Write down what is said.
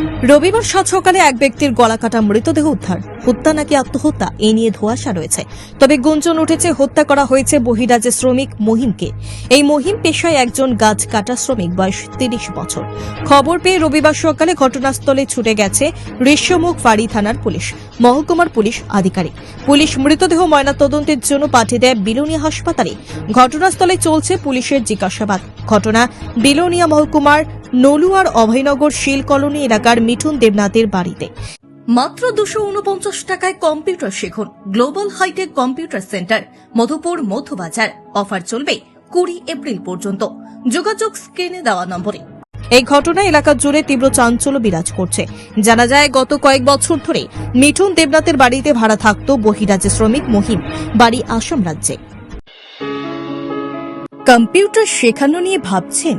রবিবার সাত সকালে এক ব্যক্তির গলা কাটা মৃতদেহ উদ্ধার। হত্যা নাকি আত্মহত্যা, এ নিয়ে ধোঁয়াশা রয়েছে। তবে গুঞ্জন উঠেছে, হত্যা করা হয়েছে বহিরাজ্যের শ্রমিক মহিমকে। এই মহিম পেশায় একজন গাছ কাটা শ্রমিক, বয়স তিরিশ বছর। খবর পেয়ে রবিবার সকালে ঘটনাস্থলে ছুটে গেছে ঋষ্যমুখ ফাঁড়ি থানার পুলিশ। মহকুমার পুলিশ আধিকারিক। পুলিশ মৃতদেহ ময়নাতদন্তের জন্য পাঠিয়ে দেয় বিলোনিয়া হাসপাতালে। ঘটনাস্থলে চলছে পুলিশের জিজ্ঞাসাবাদ। ঘটনা বিলোনিয়া মহকুমার নলুয়ার অভয়নগর শিল কলোনি এলাকার মিঠুন দেবনাথের বাড়িতে। মাত্র দুশো উনপঞ্চাশ টাকায় কম্পিউটার শিখুন। Global hitech computer centre, Madhupur Madhyabazar. Offer চলবে কুড়ি এপ্রিল পর্যন্ত। যোগাযোগ স্ক্রিনে দেওয়া নম্বরে। এই ঘটনায় এলাকা জুড়ে তীব্র চাঞ্চল্য বিরাজ করছে। জানা যায়, গত কয়েক বছর ধরে মিঠুন দেবনাথের বাড়িতে ভাড়া থাকত বহিরাজ্যে শ্রমিক মহিম, বাড়ি আসাম রাজ্যে। কম্পিউটার শেখানো নিয়ে ভাবছেন